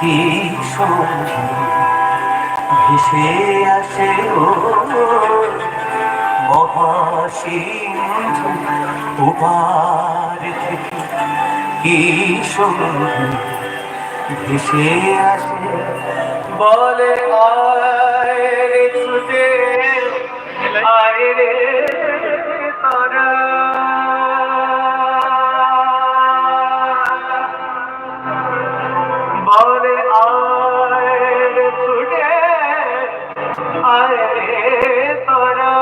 কি সন্ধি ভেসে আসে ও মহাসিন্ধু উপার থেকে। কি সন্ধি ভেসে আসে বলে আয় তারা।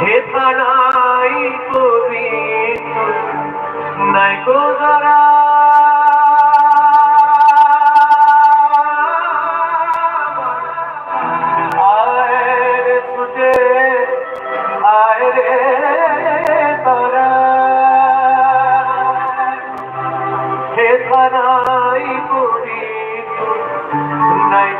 হে তারাই কবি নাই গো তারা। হে তারাই